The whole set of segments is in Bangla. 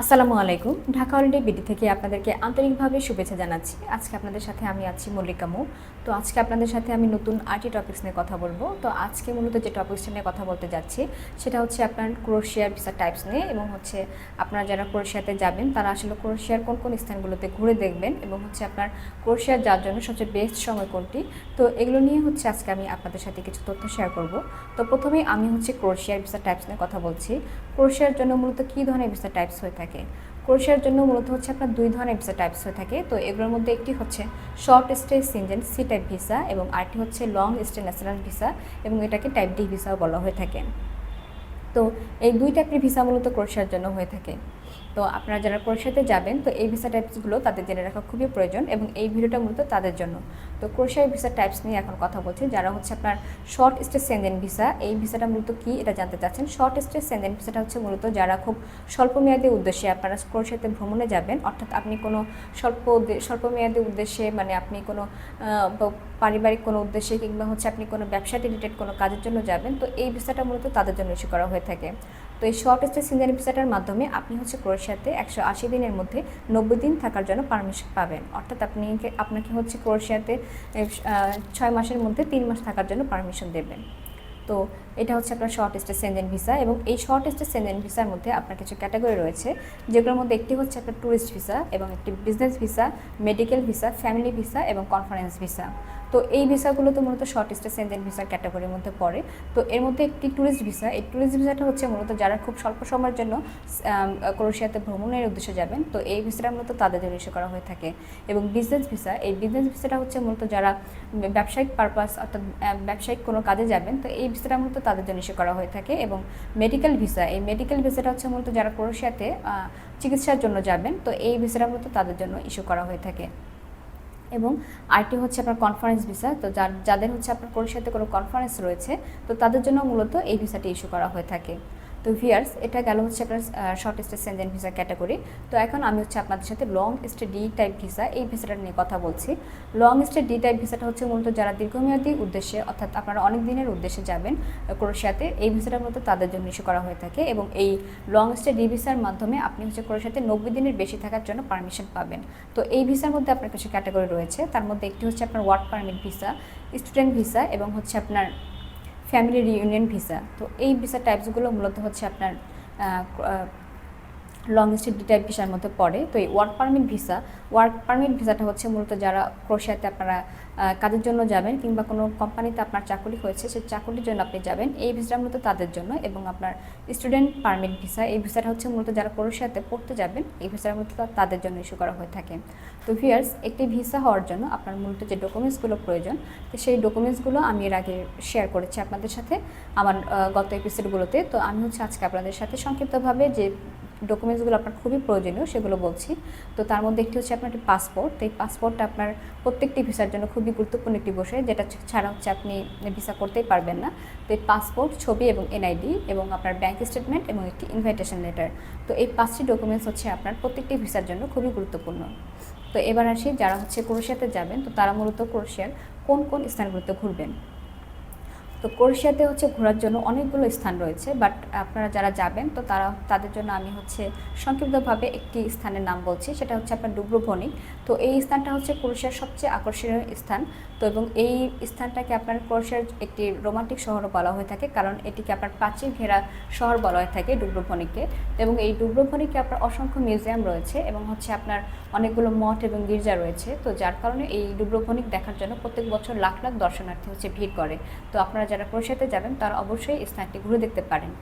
আসসালামু আলাইকুম। ঢাকা হলিডে বিডি থেকে আপনাদেরকে আন্তরিকভাবে শুভেচ্ছা জানাচ্ছি। আজকে আপনাদের সাথে আমি আছি মল্লিকা মৌ। তো আজকে আপনাদের সাথে আমি নতুন আরটি টপিক্স নিয়ে কথা বলব। তো আজকে মূলত যে টপিক্সটা নিয়ে কথা বলতে যাচ্ছি, সেটা হচ্ছে আপনার ক্রোশিয়ার ভিসা টাইপস নিয়ে এবং হচ্ছে আপনারা যারা ক্রোশিয়াতে যাবেন, তারা আসলে ক্রোশিয়ার কোন কোন স্থানগুলোতে ঘুরে দেখবেন এবং হচ্ছে আপনার ক্রোশিয়ার যাওয়ার জন্য সবচেয়ে বেস্ট সময় কোনটি? তো এগুলো নিয়ে হচ্ছে আজকে আমি আপনাদের সাথে কিছু তথ্য শেয়ার করব। তো প্রথমেই আমি হচ্ছে ক্রোশিয়ার ভিসা টাইপস নিয়ে কথা বলছি। ক্রোশিয়ার জন্য মূলত কী ধরনের ভিসা টাইপস হয়ে থাকে? ক্রোশিয়ার জন্য মূলত হচ্ছে আপনার দুই ধরনের ভিসা টাইপস হয়ে থাকে। তো এগুলোর মধ্যে একটি হচ্ছে short stay Schengen C type visa এবং আরটি হচ্ছে লং স্টে ন্যাশনাল ভিসা এবং এটাকে টাইপ ডি ভিসাও বলা হয়ে থাকে। তো এই দুই টাইপের ভিসা মূলত ক্রোশিয়ার জন্য হয়ে থাকে। তো আপনারা যারা ক্রোশিয়াতে যাবেন, তো এই ভিসা টাইপসগুলো তাদের জেনে রাখা খুবই প্রয়োজন এবং এই ভিডিওটা মূলত তাদের জন্য। তো ক্রোশিয়ার ভিসা টাইপস নিয়ে এখন কথা বলছি, যারা হচ্ছে আপনার শর্ট স্টে সেন্ডেন ভিসা এই ভিসাটা মূলত কী এটা জানতে চাচ্ছেন। শর্ট স্টে সেন্ডেন ভিসাটা হচ্ছে মূলত যারা খুব স্বল্পমেয়াদী উদ্দেশ্যে আপনারা ক্রোশিয়াতে ভ্রমণে যাবেন, অর্থাৎ আপনি কোনো স্বল্প স্বল্পমেয়াদী উদ্দেশ্যে মানে আপনি কোনো পারিবারিক কোনো উদ্দেশ্যে কিংবা হচ্ছে আপনি কোনো ব্যবসা রিলেটেড কোনো কাজের জন্য যাবেন, তো এই ভিসাটা মূলত তাদের জন্য ইস্যু করা হয়ে থাকে। তো এই শর্ট স্টে সিজন ভিসাটার মাধ্যমে আপনি হচ্ছে ক্রোয়েশিয়াতে একশো আশি দিনের মধ্যে নব্বই দিন থাকার জন্য পারমিশন পাবেন। অর্থাৎ আপনি আপনাকে হচ্ছে ক্রোয়েশিয়াতে ছয় মাসের মধ্যে তিন মাস থাকার জন্য পারমিশন দেবেন। তো এটা হচ্ছে আপনার শর্ট স্টে সেন্ডেন ভিসা এবং এই শর্ট স্টে সেন্ডেন ভিসার মধ্যে আপনার কিছু ক্যাটাগরি রয়েছে, যেগুলোর মধ্যে একটি হচ্ছে আপনার ট্যুরিস্ট ভিসা এবং একটি business visa, medical visa, family visa এবং কনফারেন্স ভিসা। তো এই ভিসাগুলো তো মূলত শর্ট স্টে সেন্ডেন ভিসার ক্যাটাগরির মধ্যে পড়ে। তো এর মধ্যে একটি ট্যুরিস্ট ভিসা এই ট্যুরিস্ট ভিসাটা হচ্ছে মূলত যারা খুব স্বল্প সময়ের জন্য আম, ক্রোয়েশিয়াতে ভ্রমণের উদ্দেশ্যে যাবেন তো এই ভিসাটা মূলত তাদের জন্য ইস্যু করা হয়ে থাকে। এবং বিজনেস ভিসা এই বিজনেস ভিসাটা হচ্ছে মূলত যারা ব্যবসায়িক পারপাস অর্থাৎ ব্যবসায়িক কোনো কাজে যাবেন তো এই ভিসাটা মূলত তাদের জন্য ইস্যু করা হয়ে থাকে। এবং মেডিকেল ভিসা এই মেডিকেল ভিসাটা হচ্ছে মূলত যারা ক্রোয়েশিয়াতে চিকিৎসার জন্য যাবেন তো এই ভিসাটা মূলত তাদের জন্য ইস্যু করা হয়ে থাকে। এবং আরেকটি হচ্ছে আপনার কনফারেন্স ভিসা তো যাদের হচ্ছে আপনার ক্রোয়েশিয়াতে কোনো কনফারেন্স রয়েছে, তো তাদের জন্য মূলত এই ভিসাটি ইস্যু করা হয়ে থাকে। তো ভিয়ার্স এটা গেল হচ্ছে আপনার short stay Schengen visa category তো এখন আমি হচ্ছে আপনাদের সাথে long stay D type visa এই ভিসাটা নিয়ে কথা বলছি। লং স্টে ডি টাইপ ভিসাটা হচ্ছে মূলত যারা দীর্ঘমেয়াদী উদ্দেশ্যে, অর্থাৎ আপনারা অনেক দিনের উদ্দেশ্যে যাবেন ক্রোয়েশিয়াতে, এই ভিসাটা মূলত তাদের জন্য ইস্যু করা হয়ে থাকে এবং এই লং স্টে ডি ভিসার মাধ্যমে আপনি হচ্ছে ক্রোয়েশিয়াতে নব্বই দিনের বেশি থাকার জন্য পারমিশন পাবেন। তো এই ভিসার মধ্যে আপনার কিছু ক্যাটাগরি রয়েছে। তার মধ্যে একটি হচ্ছে আপনার work permit visa student visa এবং হচ্ছে আপনার ফ্যামিলি রিউনিয়ন ভিসা তো এই ভিসা টাইপসগুলো মূলত হচ্ছে আপনার লং স্টে ডি টাইপ ভিসার মধ্যে পড়ে। তো এই work permit visa work permit ভিসাটা হচ্ছে মূলত যারা ক্রোশিয়াতে আপনারা কাজের জন্য যাবেন কিংবা কোনো কোম্পানিতে আপনার চাকরি হয়েছে, সেই চাকরির জন্য আপনি যাবেন। এই ভিসাটা মূলত তাদের জন্য এবং আপনার স্টুডেন্ট পারমিট ভিসা এই ভিসাটা হচ্ছে মূলত যারা ক্রোশিয়াতে পড়তে যাবেন, এই ভিসাটা মূলত তাদের জন্য ইস্যু করা হয়ে থাকে। তো ভিয়ার্স একটি ভিসা হওয়ার জন্য আপনার মূলত যে ডকুমেন্টসগুলো প্রয়োজন, তো সেই ডকুমেন্টসগুলো আমি এর আগে শেয়ার করেছি আপনাদের সাথে, আমার গত এপিসোডগুলোতে তো আমি হচ্ছে আজকে আপনাদের সাথে সংক্ষিপ্তভাবে যে ডকুমেন্টসগুলো আপনার খুবই প্রয়োজনীয়, সেগুলো বলছি। তো তার মধ্যে একটি হচ্ছে আপনার একটি পাসপোর্ট তো এই পাসপোর্টটা আপনার প্রত্যেকটি ভিসার জন্য খুবই গুরুত্বপূর্ণ একটি বিষয়, যেটা ছাড়া হচ্ছে আপনি ভিসা করতেই পারবেন না। তো এই পাসপোর্ট ছবি এবং এনআইডি এবং আপনার ব্যাংক স্টেটমেন্ট এবং একটি ইনভাইটেশন লেটার তো এই পাঁচটি ডকুমেন্টস হচ্ছে আপনার প্রত্যেকটি ভিসার জন্য খুবই গুরুত্বপূর্ণ। তো এবার আসি যারা হচ্ছে ক্রোয়েশিয়াতে যাবেন, তো তারা মূলত ক্রোয়েশিয়ার কোন কোন স্থানগুলোতে ঘুরবেন? তো ক্রোয়েশিয়াতে হচ্ছে ঘোরার জন্য অনেকগুলো স্থান রয়েছে বাট আপনারা যারা যাবেন, তো তারা, তাদের জন্য আমি হচ্ছে সংক্ষিপ্তভাবে একটি স্থানের নাম বলছি, সেটা হচ্ছে আপনার ডুব্রোভনিক তো এই স্থানটা হচ্ছে ক্রোয়েশিয়ার সবচেয়ে আকর্ষণীয় স্থান। তো এবং এই স্থানটাকে আপনার ক্রোয়েশিয়ার একটি রোমান্টিক শহরও বলা হয়ে থাকে, কারণ এটিকে আপনার প্রাচীন ঘেরা শহর বলা হয়ে থাকে ডুব্রোভনিককে এবং এই ডুব্রোভনিকে আপনার অসংখ্য মিউজিয়াম রয়েছে, এবং হচ্ছে আপনার অনেকগুলো মঠ এবং গির্জা রয়েছে। তো যার কারণে এই ডুব্রোভনিক দেখার জন্য প্রত্যেক বছর লাখ লাখ দর্শনার্থী হচ্ছে ভিড় করে। তো আপনারা যারা ক্রোয়েশিয়াতে যাবেন, তারা অবশ্যই স্থানটি ঘুরে দেখতে পারেন।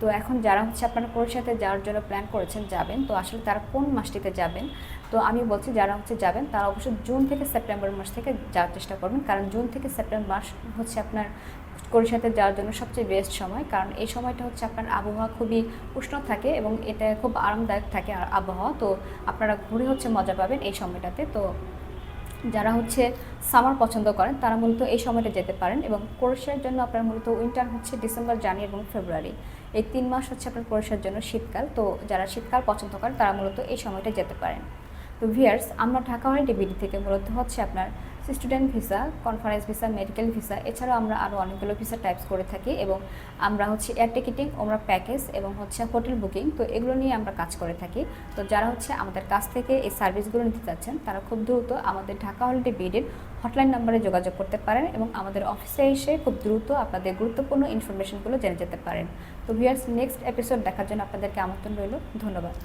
তো এখন যারা হচ্ছে আপনারা ক্রোয়েশিয়াতে যাওয়ার জন্য প্ল্যান করেছেন যাবেন, তো আসলে তারা কোন মাসটিতে যাবেন? তো আমি বলছি যারা হচ্ছে যাবেন, তারা অবশ্যই জুন থেকে সেপ্টেম্বর মাস থেকে যাওয়ার চেষ্টা করবেন, কারণ জুন থেকে সেপ্টেম্বর মাস হচ্ছে আপনার ক্রোয়েশিয়াতে যাওয়ার জন্য সবচেয়ে বেস্ট সময়, কারণ এই সময়টা হচ্ছে আপনার আবহাওয়া খুবই উষ্ণ থাকে এবং এটা খুব আরামদায়ক থাকে আবহাওয়া। তো আপনারা ঘুরে হচ্ছে মজা পাবেন এই সময়টাতে। তো যারা হচ্ছে সামার পছন্দ করেন, তারা মূলত এই সময়টা যেতে পারেন এবং ক্রোয়েশিয়ার জন্য আপনার মূলত উইন্টার হচ্ছে ডিসেম্বর, জানুয়ারি এবং ফেব্রুয়ারি। এই তিন মাস হচ্ছে আপনার ক্রোয়েশিয়ার জন্য শীতকাল। তো যারা শীতকাল পছন্দ করেন, তারা মূলত এই সময়টা যেতে পারেন। তো ভিয়ার্স, আমরা ঢাকা হলিডে বিডি থেকে মূলত হচ্ছে আপনার student visa conference visa medical visa এছাড়াও আমরা আরও অনেকগুলো ভিসা টাইপস করে থাকি এবং আমরা হচ্ছে এয়ার টিকিটিং আমরা প্যাকেজ এবং হচ্ছে হোটেল বুকিং তো এগুলো নিয়ে আমরা কাজ করে থাকি। তো যারা হচ্ছে আমাদের কাছ থেকে এই সার্ভিসগুলো নিতে চাচ্ছেন, তারা খুব দ্রুত আমাদের ঢাকা হলিডে বিডের হটলাইন নাম্বারে যোগাযোগ করতে পারেন এবং আমাদের অফিসে এসে খুব দ্রুত আপনাদের গুরুত্বপূর্ণ ইনফরমেশনগুলো জেনে যেতে পারেন। তো ভিউয়ার্স নেক্সট এপিসোড দেখার জন্য আপনাদেরকে আমন্ত্রণ রইল। ধন্যবাদ।